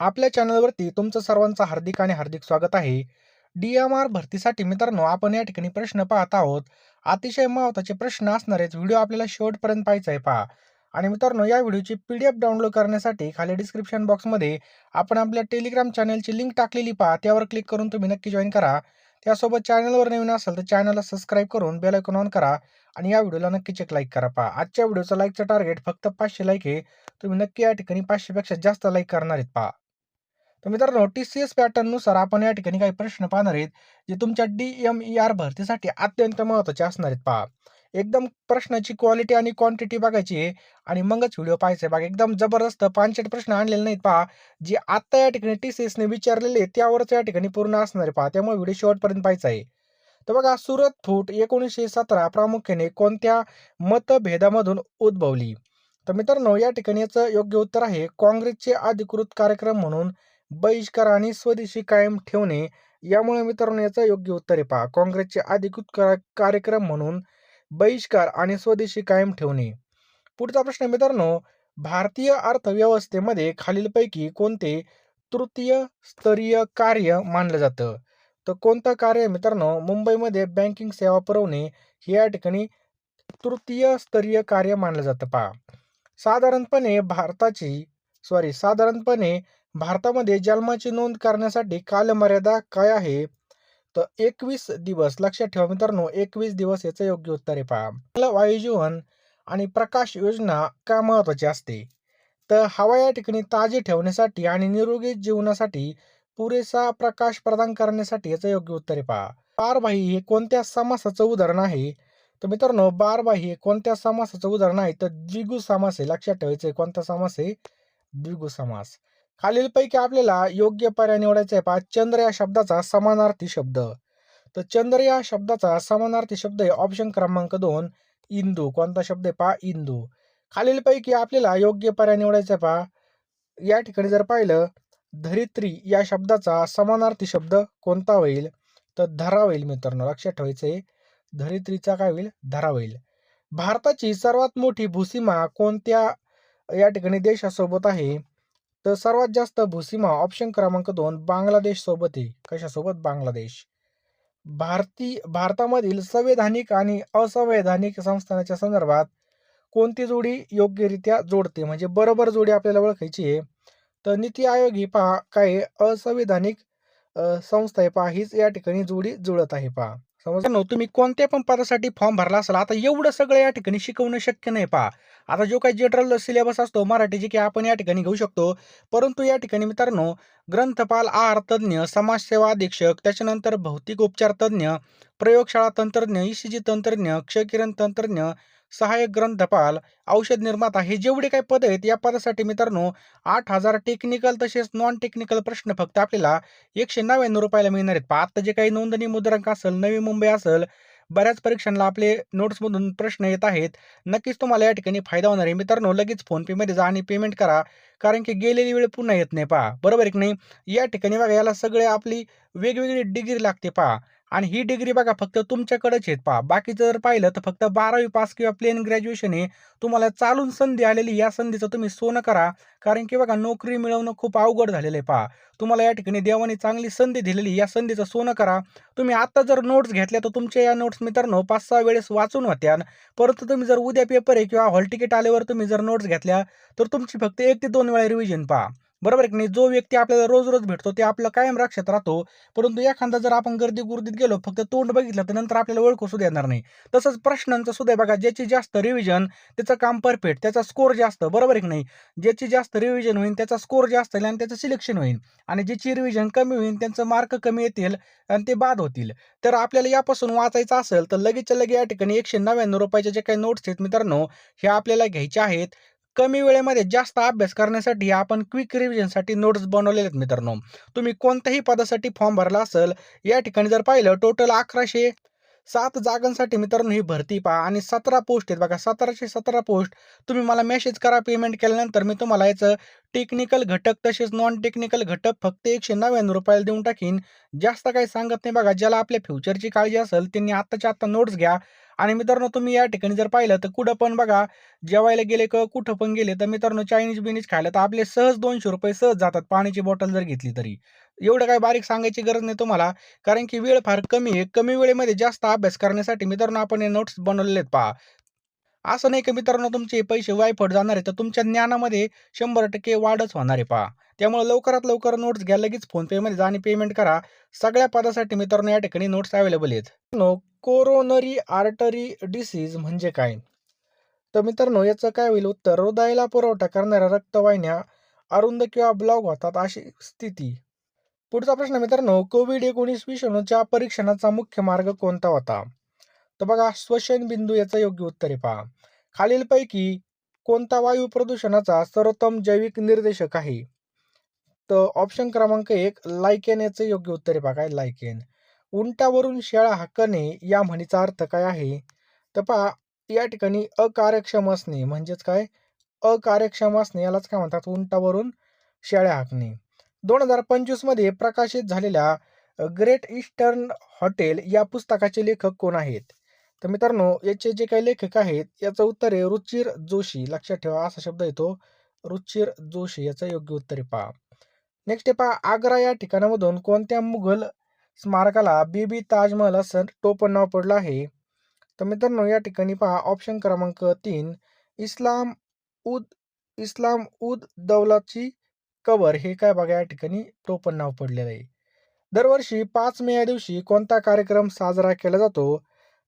आपल्या चॅनलवरती तुमचं सर्वांचं हार्दिक आणि हार्दिक स्वागत आहे. डी-एम-आर भरतीसाठी मित्रांनो, आपण या ठिकाणी प्रश्न पाहत आहोत. अतिशय महत्त्वाचे प्रश्न असणारेच व्हिडिओ आपल्याला शेवटपर्यंत पाहायचा आहे पहा. आणि मित्रांनो, या व्हिडिओची पी-डी-एफ डाउनलोड करण्यासाठी खाली डिस्क्रिप्शन बॉक्समध्ये आपण आपल्या टेलिग्राम चॅनलची लिंक टाकलेली पहा. त्यावर क्लिक करून तुम्ही नक्की जॉईन करा. त्यासोबत चॅनलवर नवीन असेल तर चॅनलला सबस्क्राईब करून बेल आयकॉन ऑन करा आणि या व्हिडिओला नक्कीच एक लाईक करा पहा. आजच्या व्हिडिओचं लाईकचं टार्गेट फक्त पाचशे लाईक आहे. तुम्ही नक्की या ठिकाणी पाचशेपेक्षा जास्त लाईक करणार आहेत पहा. तर मित्रांनो, टी-सी-एस पॅटर्ननुसार आपण या ठिकाणी काही प्रश्न पाहणार आहेत, जे तुमच्या डी-एम-ई-आर भरतीसाठी अत्यंत महत्त्वाचे असणार आहेत पहा. एकदम प्रश्नाची क्वालिटी आणि क्वांटिटी बघायची आहे आणि मगच व्हिडिओ पाहायचा बघा. एकदम जबरदस्त पाचशेट प्रश्न आणलेले नाहीत पहा. जे आत्ता या ठिकाणी टी-सी-एसने विचारलेले त्यावरच या ठिकाणी पूर्ण असणार आहे पहा. त्यामुळे व्हिडिओ शेवटपर्यंत पाहायचा आहे. तर बघा, सुरत फूट 1917 प्रामुख्याने कोणत्या मतभेदामधून उद्भवली? तर मित्रांनो, या ठिकाणी याचं योग्य उत्तर आहे काँग्रेसचे अधिकृत कार्यक्रम म्हणून बहिष्कार आणि स्वदेशी कायम ठेवणे. यामुळे मित्रांनो, याचा योग्य उत्तर आहे पहा. काँग्रेसचे अधिकृत कार्यक्रम म्हणून बहिष्कार आणि स्वदेशी कायम ठेवणे. पुढचा प्रश्न मित्रांनो, भारतीय अर्थव्यवस्थेमध्ये खालीलपैकी कोणते तृतीय स्तरीय कार्य मानलं जातं? तर कोणतं कार्य मित्रांनो, मुंबईमध्ये बँकिंग सेवा पुरवणे हे या ठिकाणी तृतीय स्तरीय कार्य मानलं जातं पहा. साधारणपणे भारताची सॉरी साधारणपणे भारतामध्ये जन्माची नोंद करण्यासाठी कालमर्यादा काय आहे? तर 21 दिवस. लक्षात ठेवा मित्रांनो, 21 दिवस याचं योग्य उत्तर आहे पहा. वायुजीवन आणि प्रकाश योजना का महत्त्वाची असते? तर हवा या ठिकाणी ताजी ठेवण्यासाठी आणि निरोगी जीवनासाठी पुरेसा प्रकाश प्रदान करण्यासाठी याचं योग्य उत्तर आहे पहा. बारबाही हे कोणत्या समासाचं उदाहरण आहे? तर मित्रांनो, बारबाही हे कोणत्या समासाचं उदाहरण आहे? तर द्विगु समास आहे. लक्षात ठेवायचं आहे. कोणता समास आहे? द्विगु समास. खालीलपैकी आपल्याला योग्य पर्याय निवडायचा आहे पहा. चंद्र या शब्दाचा समानार्थी शब्द. तर चंद्र या शब्दाचा समानार्थी शब्द आहे ऑप्शन क्रमांक दोन इंदू. कोणता शब्द आहे पहा? इंदू. खालीलपैकी आपल्याला योग्य पर्याय निवडायचा आहे पहा. या ठिकाणी जर पाहिलं, धरित्री या शब्दाचा समानार्थी शब्द कोणता होईल? तर धरा होईल मित्रांनो. लक्षात ठेवायचं आहे. धरित्रीचा काय होईल? धरा होईल. भारताची सर्वात मोठी भूसीमा कोणत्या या ठिकाणी देशासोबत आहे? तर सर्वात जास्त भूसीमा ऑप्शन क्रमांक दोन बांगलादेशसोबत आहे. कशासोबत? बांगलादेश. भारती भारतामधील संवैधानिक आणि असंवैधानिक संस्थानाच्या संदर्भात कोणती जोडी योग्यरित्या जोडते? म्हणजे बरोबर जोडी आपल्याला ओळखायची आहे. तर नीती आयोग ही पहा काय असंवैधानिक संस्था आहे पहा. हीच या ठिकाणी जोडी जुळत आहे पहा. समजा तुम्ही कोणत्या पण पदासाठी फॉर्म भरला असाल, आता एवढं सगळं या ठिकाणी शिकवणं शक्य नाही पहा. आता जो काही जनरल सिलेबस असतो मराठी जे की आपण या ठिकाणी घेऊ शकतो. परंतु या ठिकाणी मित्रांनो, ग्रंथपाल, आहार तज्ञ, समाजसेवा अधीक्षक, त्याच्यानंतर भौतिक उपचार तज्ज्ञ प्रयोगशाळा तंत्रज्ञ, ईसीजी तंत्रज्ञ, क्षकिरण तंत्रज्ञ, सहाय्यक ग्रंथपाल, औषध निर्माता हे जेवढे काही पद आहेत, या पदासाठी मित्रांनो 8000 टेक्निकल तसेच नॉन टेक्निकल प्रश्न फक्त आपल्याला ₹199 मिळणार आहेत पहा. आता जे काही नोंदणी मुद्रांक असेल, नवी मुंबई असेल, बऱ्याच परीक्षांना आपले नोट्समधून प्रश्न येत आहेत. नक्कीच तुम्हाला या ठिकाणी फायदा होणार आहे. मित्रांनो, लगेच फोनपेमध्ये जा आणि पेमेंट करा. कारण की गेलेली वेळ पुन्हा येत नाही पहा. बरोबर एक नाही? या ठिकाणी बघा याला सगळे आपली वेगवेगळी डिग्री लागते पहा. आणि ही डिग्री बघा फक्त तुमच्याकडेच आहेत पहा. बाकीचं जर पाहिलं तर फक्त 12वी पास किंवा प्लेन ग्रॅज्युएशन आहे. तुम्हाला चालून संधी आलेली या संधीचं तुम्ही सोनं करा. कारण की बघा नोकरी मिळवणं खूप अवघड झालेलं आहे पहा. तुम्हाला या ठिकाणी देवाने चांगली संधी दिलेली या संधीचं सोनं करा. तुम्ही आता जर नोट्स घेतल्या तर तुमच्या या नोट्स मित्रांनो 5-6 वेळेस वाचून होत्या. परंतु तुम्ही जर उद्या पेपर आहे किंवा हॉल तिकीट आल्यावर तुम्ही जर नोट्स घेतल्या तर तुमची फक्त एक ते दोन वेळा रिव्हिजन पहा. बरोबर आहे की नाही? जो व्यक्ती आपल्याला रोज-रोज भेटतो ते आपलं कायम लक्षात राहतो. परंतु एखादा जर आपण गर्दी-गुर्दीत गेलो, फक्त तोंड बघितलं तर नंतर आपल्याला ओळखू सुद्धा येणार नाही. तसंच प्रश्नांचं सुद्धा बघा ज्याची जास्त रिव्हिजन त्याचं काम परफेक्ट, त्याचा स्कोर जास्त. बरोबर आहे की नाही? ज्याची जास्त रिव्हिजन होईल त्याचा स्कोर जास्त होईल आणि त्याचं सिलेक्शन होईल. आणि ज्याची रिव्हिजन कमी होईल त्यांचं मार्क कमी येतील आणि ते बाद होतील. तर आपल्याला यापासून वाचायचं असेल तर लगेचच्या लगे या ठिकाणी ₹199 जे काही नोट्स आहेत मित्रांनो, हे आपल्याला घ्यायचे आहेत. कमी वेळेमध्ये जास्त अभ्यास करण्यासाठी आपण क्विक रिव्हिजनसाठी नोट्स बनवलेले आहेत मित्रांनो. तुम्ही कोणत्याही पदासाठी फॉर्म भरला असेल, या ठिकाणी जर पाहिलं टोटल 1107 जागांसाठी मित्रांनो ही भरती पहा आणि 17 पोस्ट आहेत बघा. 1717 पोस्ट तुम्ही मला मेसेज करा पेमेंट केल्यानंतर मी तुम्हाला याचं टेक्निकल घटक तसेच नॉन टेक्निकल घटक फक्त ₹199 देऊन टाकीन. जास्त काही सांगत नाही बघा. ज्याला आपल्या फ्युचरची काळजी असेल त्यांनी आत्ताच्या आत्ता नोट्स घ्या आणि मित्रांनो तुम्ही या ठिकाणी जर पाहिलं तर कुठं पण बघा जेवायला गेले किंवा कुठं पण गेले तर मित्रांनो चायनीज बिनीज खायला तर आपले सहज दोनशे रुपये सहज जातात पाण्याची बॉटल जर घेतली तरी. एवढं काय बारीक सांगायची गरज नाही तुम्हाला कारण की वेळ फार कमी आहे. कमी वेळेमध्ये जास्त अभ्यास करण्यासाठी मित्रांनो आपण हे नोट्स बनवलेले आहेत पहा. असं नाही की मित्रांनो तुमचे पैसे वायफट जाणार आहे तर तुमच्या ज्ञानामध्ये शंभर टक्के वाढच होणार आहे पहा. त्यामुळे लवकरात लवकर नोट्स घ्या लगेच फोनपेमध्ये जा आणि पेमेंट करा. सगळ्या पदासाठी मित्रांनो या ठिकाणी नोट्स अवेलेबल आहेत. कोरोनरी आर्टरी डिसीज म्हणजे काय? तर मित्रांनो याचं काय होईल? उत्तर हृदयाला पुरवठा करणाऱ्या रक्तवाहिन्या अरुंद किंवा ब्लॉक होतात अशी स्थिती. पुढचा प्रश्न मित्रांनो कोविड एकोणीस विषाणूच्या परीक्षणाचा मुख्य मार्ग कोणता होता? तर बघा श्वसन बिंदू याचं योग्य उत्तर आहे पहा. खालीलपैकी कोणता वायू प्रदूषणाचा सर्वोत्तम जैविक निर्देशक आहे? तर ऑप्शन क्रमांक एक लायकेन याचं योग्य उत्तर आहे पहा. काय? लायकेन. उंटावरून शेळा हाकणे या म्हणीचा अर्थ काय आहे? तर पहा या ठिकाणी अकार्यक्षम असणे म्हणजेच काय? अकार्यक्षम असणे यालाच काय म्हणतात? उंटावरून शेळ्या हाकणे. दोन हजार पंचवीसमध्ये प्रकाशित झालेल्या ग्रेट ईस्टर्न हॉटेल या पुस्तकाचे लेखक कोण आहेत? तर मित्रांनो याचे जे काही लेखक आहेत याचं उत्तर आहे रुचिर जोशी. लक्षात ठेवा असा शब्द येतो. रुचिर जोशी याचं योग्य उत्तर आहे. पहा. नेक्स्ट आहे पहा आग्रा या ठिकाणामधून कोणत्या मुघल स्मारकाला बीबी ताजमहल असं टोपण नाव पडलं आहे. तर मित्रांनो या ठिकाणी पहा ऑप्शन क्रमांक तीन इस्लाम उद इस्लाम उद दौलाची कबर हे काय बघा या ठिकाणी टोपण नाव पडलेलं आहे. दरवर्षी पाच मे या दिवशी कोणता कार्यक्रम साजरा केला जातो?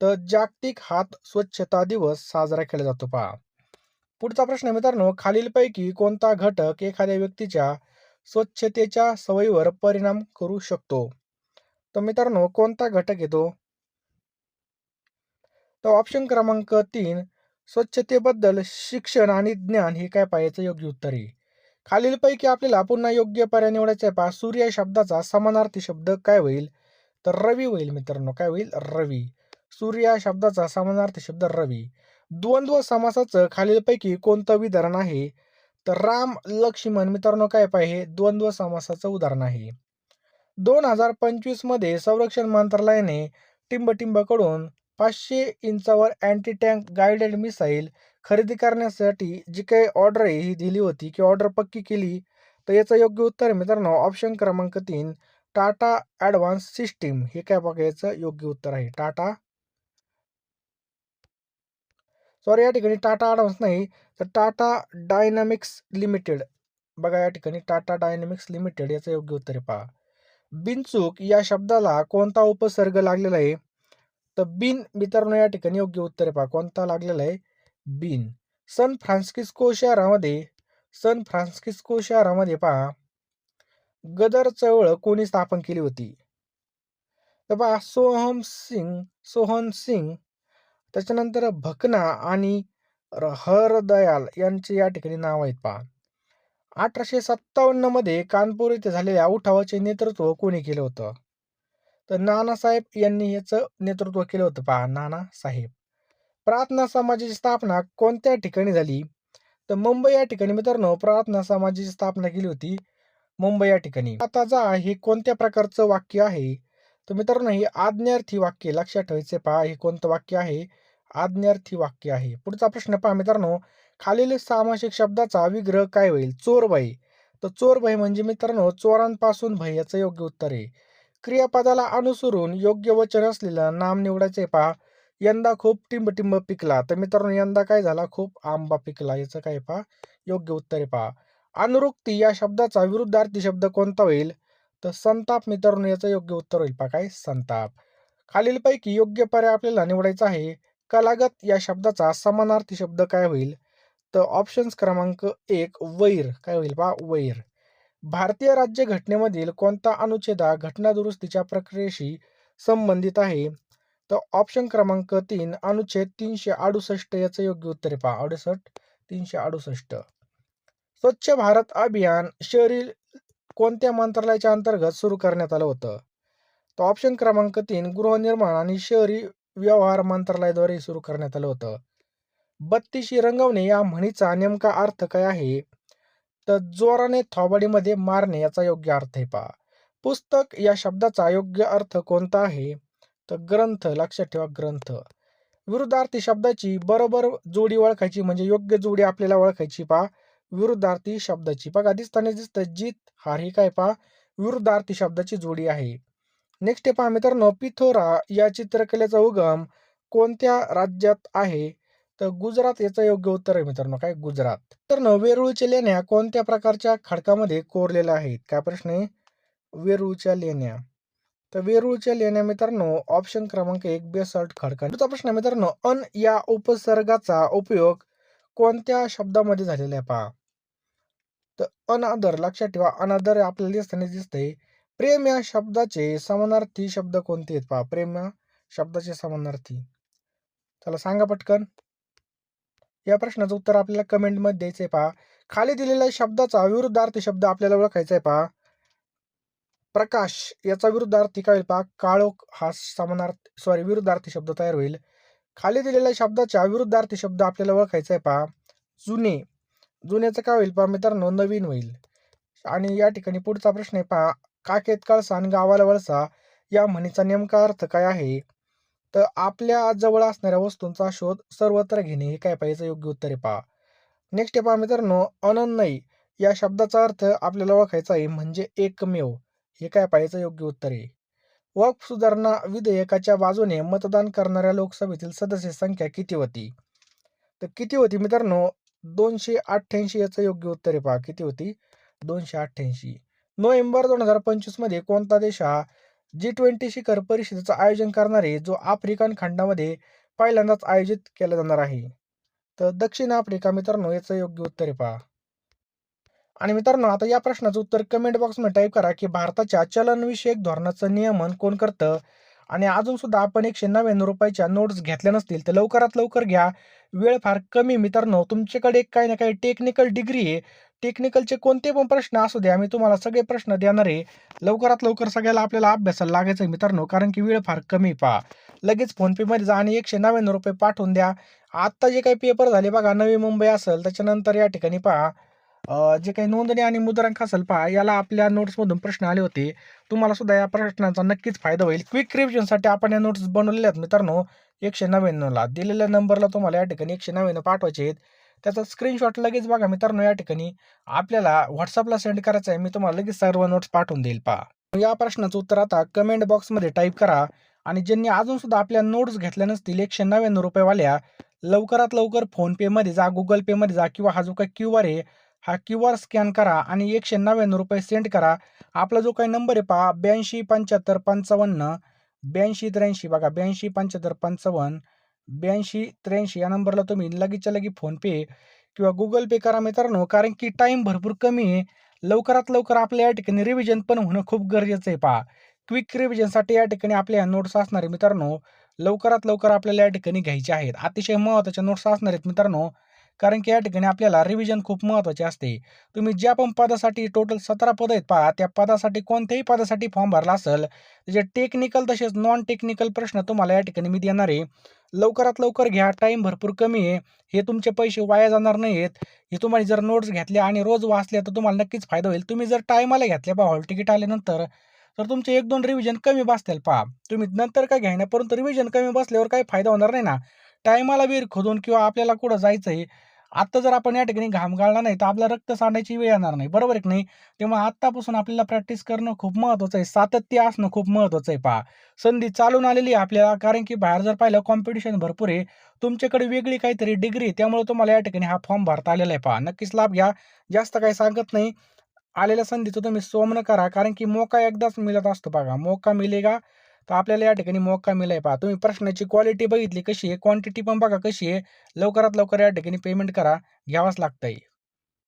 तर जागतिक हात स्वच्छता दिवस साजरा केला जातो पहा. पुढचा प्रश्न मित्रांनो खालीलपैकी कोणता घटक एखाद्या व्यक्तीच्या स्वच्छतेच्या सवयीवर परिणाम करू शकतो? तर मित्रांनो कोणता घटक येतो तर ऑप्शन क्रमांक तीन स्वच्छतेबद्दल शिक्षण आणि ज्ञान हे काय पाहायचं योग्य उत्तर आहे? खालीलपैकी आपल्याला पुन्हा योग्य पर्याय निवडायचा आहे पहा. सूर्य शब्दाचा समानार्थी शब्द काय होईल? तर रवी होईल मित्रांनो. काय होईल? रवी. सूर्य शब्दाचा समानार्थी शब्द रवी. द्वंद्व समासाचं खालीलपैकी कोणतं विधान आहे? तर राम लक्ष्मण मित्रांनो काय पाहिजे द्वंद्व समासाचं उदाहरण आहे. दोन हजार पंचवीसमध्ये संरक्षण मंत्रालयाने टिंबटिंबकडून पाचशे इंचावर अँटी टँक गायडेड मिसाईल खरेदी करण्यासाठी जी काही ऑर्डर आहे ही दिली होती की ऑर्डर पक्की केली? तर याचं योग्य उत्तर मित्रांनो ऑप्शन क्रमांक तीन टाटा ॲडव्हान्स सिस्टीम. हे काय बघायचं योग्य उत्तर आहे. टाटा? सॉरी या ठिकाणी टाटा ॲडव्हान्स नाही तर टाटा डायनामिक्स लिमिटेड. बघा या ठिकाणी टाटा डायनामिक्स लिमिटेड याचं योग्य उत्तर आहे पहा. बिनचूक या शब्दाला कोणता उपसर्ग लागलेला आहे? तर बिन मित्रांनो या ठिकाणी योग्य उत्तर आहे पहा. कोणता लागलेला आहे? बिन. सन फ्रान्सिस्को शहरामध्ये सन फ्रान्सिस्को शहरामध्ये पहा. गदर चळवळ कोणी स्थापन केली होती? तर पहा सोहम सिंग सोहन सिंग. त्याच्यानंतर भकना आणि हरदयाल यांचे या ठिकाणी नाव आहेत पहा. अठराशे सत्तावन्नमध्ये कानपूर येथे झालेल्या उठावाचे नेतृत्व कोणी केलं होतं? तर नानासाहेब यांनी याचं नेतृत्व केलं होतं पहा नानासाहेब प्रार्थना समाजाची स्थापना कोणत्या ठिकाणी झाली? तर मुंबई या ठिकाणी मित्रांनो प्रार्थना समाजाची स्थापना केली होती मुंबई या ठिकाणी. आता जा हे कोणत्या प्रकारचं वाक्य आहे? तर मित्रांनो हे आज्ञार्थी वाक्य लक्षात ठेवायचे पहा हे कोणतं वाक्य आहे? आज्ञार्थी वाक्य आहे. पुढचा प्रश्न पहा मित्रांनो खालील सामासिक शब्दाचा विग्रह काय होईल? चोर भय तर चोर भय म्हणजे मित्रांनो चोरांपासून भय याचं योग्य उत्तर आहे. क्रियापदाला अनुसरून योग्य वचन असलेलं नाम निवडायचे पहा. यंदा खूप टिंबटिंब पिकला. तर मित्रांनो यंदा काय झाला? खूप आंबा पिकला. याचं काय पहा? योग्य उत्तर आहे पहा. अनुरुक्ती या शब्दाचा विरुद्धार्थी शब्द कोणता होईल? तर संताप मित्रांनो याचं योग्य उत्तर होईल पहा. काय? संताप. खालीलपैकी योग्य पर्याय आपल्याला निवडायचा आहे. कलागत या शब्दाचा समानार्थी शब्द काय होईल? तर ऑप्शन्स क्रमांक एक वैर. काय होईल पहा? वैर. भारतीय राज्य घटनेमधील कोणता अनुच्छेद हा घटना दुरुस्तीच्या प्रक्रियेशी संबंधित आहे? तर ऑप्शन क्रमांक तीन अनुच्छेद तीनशे अडुसष्ट याचं योग्य उत्तर आहे पहा. अडुसष्ट तीनशे अडुसष्ट. स्वच्छ भारत अभियान शहरी कोणत्या मंत्रालयाच्या अंतर्गत सुरू करण्यात आलं होतं? तर ऑप्शन क्रमांक तीन गृहनिर्माण आणि शहरी व्यवहार मंत्रालयाद्वारे सुरू करण्यात आलं होतं. बत्तीशी रंगवणे या म्हणीचा नेमका अर्थ काय आहे? तर जोराने थोबाडीमध्ये मारणे याचा योग्य अर्थ आहे पहा. पुस्तक या शब्दाचा योग्य अर्थ कोणता आहे? तर ग्रंथ लक्षात ठेवा ग्रंथ. विरुद्धार्थी शब्दाची बरोबर जोडी ओळखायची म्हणजे योग्य जोडी आपल्याला ओळखायची पा विरुद्धार्थी शब्दाची. बघा दिसताना दिसतं जीत हार ही काय पा विरुद्धार्थी शब्दाची जोडी आहे. नेक्स्ट पहा मित्रांनो पिथोरा या चित्रकलेचा उगम कोणत्या राज्यात आहे? तर गुजरात याचं योग्य उत्तर आहे मित्रांनो. काय गुजरात? तर वेरूळच्या लेण्या कोणत्या प्रकारच्या खडकामध्ये कोरलेल्या आहेत? काय प्रश्न आहे? वेरूळच्या लेण्या. तर वेरूळच्या लेण्या मित्रांनो ऑप्शन क्रमांक एक बेसॉल्ट खडका. दुसरा प्रश्न मित्रांनो अन या उपसर्गाचा उपयोग कोणत्या शब्दामध्ये झालेला आहे पहा. तर अनादर लक्षात ठेवा अनादर आपल्याला दिसताना दिसतंय. प्रेम या शब्दाचे समानार्थी शब्द कोणते आहेत पहा. प्रेम या शब्दाचे समानार्थी. चला सांगा पटकन. या प्रश्नाचं उत्तर आपल्याला कमेंटमध्ये द्यायचं आहे पहा. खाली दिलेल्या शब्दाचा विरुद्धार्थी शब्द आपल्याला ओळखायचा आहे पहा. प्रकाश याचा विरुद्धार्थी काय होईल पहा? काळोख हा समानार्थ सॉरी विरुद्धार्थी शब्द तयार होईल. खाली दिलेल्या शब्दाच्या विरुद्धार्थी शब्द आपल्याला ओळखायचा आहे पहा. जुने. जुन्याचं काय होईल पहा मित्रांनो? नवीन होईल. आणि या ठिकाणी पुढचा प्रश्न आहे पहा. काकेत काळसा आणि गावाला वळसा. या म्हणीचा नेमका अर्थ काय आहे? तर आपल्या जवळ असणाऱ्या वस्तूंचा शोध सर्वत्र घेणे हे काय पाहिजे योग्य उत्तर आहे पहा. नेक्स्ट आहे पहा मित्रांनो अनन्यय या शब्दाचा अर्थ आपल्याला ओळखायचा आहे म्हणजे एकमेव. हे काय पाहिजे योग्य उत्तर. आहे वक्फ सुधारणा विधेयकाच्या बाजूने मतदान करणाऱ्या लोकसभेतील सदस्य संख्या किती होती? तर किती होती मित्रांनो? दोनशे अठ्ठ्याऐंशी याचं योग्य उत्तर आहे पहा. किती होती? दोनशे अठ्ठ्याऐंशी. नोव्हेंबर दोन हजार पंचवीसमध्ये कोणता देश हा जी ट्वेंटी शिखर परिषदेचं आयोजन करणारे जो आफ्रिकन खंडामध्ये पहिल्यांदाच आयोजित केला जाणार आहे. तर दक्षिण आफ्रिका मित्रांनो याचं योग्य उत्तर आहे पहा. आणि मित्रांनो आता या प्रश्नाचं उत्तर कमेंट बॉक्समध्ये टाईप करा की भारताच्या चलनविषयक धोरणाचं नियमन कोण करतं? आणि अजून सुद्धा आपण एकशे नव्याण्णव रुपयाच्या नोट्स घेतल्या नसतील तर लवकरात लवकर घ्या. वेळ फार कमी मित्रांनो. तुमच्याकडे काही ना काही टेक्निकल डिग्री आहे. टेक्निकलचे कोणते पण प्रश्न असू द्या मी तुम्हाला सगळे प्रश्न देणार आहे. लवकरात लवकर सगळ्याला आपल्याला अभ्यासाला लागायचं आहे मित्रांनो कारण की वेळ फार कमी पहा. लगेच फोनपेमध्ये जा आणि एकशे नव्याण्णव रुपये पाठवून द्या. आत्ता जे काही पेपर झाले बघा नवी मुंबई असेल त्याच्यानंतर या ठिकाणी पहा जे काही नोंदणी आणि मुद्रांक असेल पहा याला आपल्या नोट्समधून प्रश्न आले होते. तुम्हाला सुद्धा या प्रश्नांचा नक्कीच फायदा होईल. क्विक रिव्हिजनसाठी आपण या नोट्स बनवलेल्या आहेत मित्रांनो एकशे नव्याण्णवला दिलेल्या नंबरला तुम्हाला या ठिकाणी एकशे नव्याण्णव पाठवायचे आहेत. त्याचा स्क्रीनशॉट लगेच बघा मित्रांनो या ठिकाणी. आपल्याला व्हॉट्सअपला सेंड करायचं आहे मी तुम्हाला लगेच सर्व नोट्स पाठवून देईल. पहा. या प्रश्नाचं उत्तर आता कमेंट बॉक्समध्ये टाईप करा. आणि ज्यांनी अजून सुद्धा आपल्या नोट्स घेतल्या नसतील एकशे नव्याण्णव रुपयेवाल्या लवकरात लवकर फोनपेमध्ये जा गुगल पेमध्ये जा किंवा हा जो काही क्यू आर आहे हा क्यू आर स्कॅन करा आणि एकशे नव्याण्णव रुपये सेंड करा. आपला जो काही नंबर आहे पहा ब्याऐंशी पंच्याहत्तर पंचावन्न ब्याऐंशी त्र्याऐंशी बघा ब्याऐंशी पंच्याहत्तर पंचावन्न ब्याऐंशी त्र्याऐंशी या नंबरला तुम्ही लगेचच्या लगी फोनपे किंवा गुगल पे करा मित्रांनो कारण की टाईम भरपूर कमी आहे. लवकरात लवकर आपल्या या ठिकाणी रिव्हिजन पण होणं खूप गरजेचं आहे पहा. क्विक रिव्हिजनसाठी या ठिकाणी आपल्या नोट्स असणारे मित्रांनो लवकरात लवकर आपल्याला या ठिकाणी घ्यायचे आहेत. अतिशय महत्त्वाच्या नोट्स असणार आहेत मित्रांनो. कारण की या ठिकाणी आपल्याला रिव्हिजन खूप महत्त्वाचे असते. तुम्ही ज्या पण पदासाठी टोटल सतरा पद आहेत पहा त्या पदासाठी कोणत्याही पदासाठी फॉर्म भरला असेल त्याचे टेक्निकल तसेच नॉन टेक्निकल प्रश्न तुम्हाला या ठिकाणी मी देणार आहे. लवकरात लवकर घ्या टाईम भरपूर कमी आहे. हे तुमचे पैसे वाया जाणार नाही आहेत. हे तुम्हाला जर नोट्स घेतल्या आणि रोज वाचल्या तर तुम्हाला नक्कीच फायदा होईल. तुम्ही जर टायमाला घेतल्या पहा हॉल तिकीट आल्यानंतर तर तुमचे एक दोन रिव्हिजन कमी बसतील पहा. तुम्ही नंतर काय घ्यायना परंतु रिव्हिजन कमी बसल्यावर काही फायदा होणार नाही ना. टायमाला विहीर खोदून किंवा आपल्याला कुठं जायचं आहे आत्ता जर आपण या ठिकाणी घाम गाळला नाही तर आपला रक्त सांडायची वेळ येणार नाही. बरोबर एक नाही? तेव्हा आत्तापासून आपल्याला प्रॅक्टिस करणं खूप महत्त्वाचं आहे. सातत्य असणं खूप महत्त्वाचं आहे पहा. संधी चालून आलेली आहे आपल्याला कारण की बाहेर जर पाहिलं कॉम्पिटिशन भरपूर आहे. तुमच्याकडे वेगळी काहीतरी डिग्री त्यामुळे तुम्हाला या ठिकाणी हा फॉर्म भरता आलेला आहे पहा. नक्कीच लाभ घ्या. जास्त काही सांगत नाही. आलेल्या संधीचं तुम्ही सोमनं करा कारण की मोका एकदाच मिळत असतो बघा. मोका मिलेगा. तर आपल्याला या ठिकाणी मोका मिलाय पहा. तुम्ही प्रश्नाची क्वालिटी बघितली कशी आहे? क्वांटिटी पण बघा कशी आहे. लवकरात लवकर या ठिकाणी पेमेंट करा. घ्यावाच लागतंय.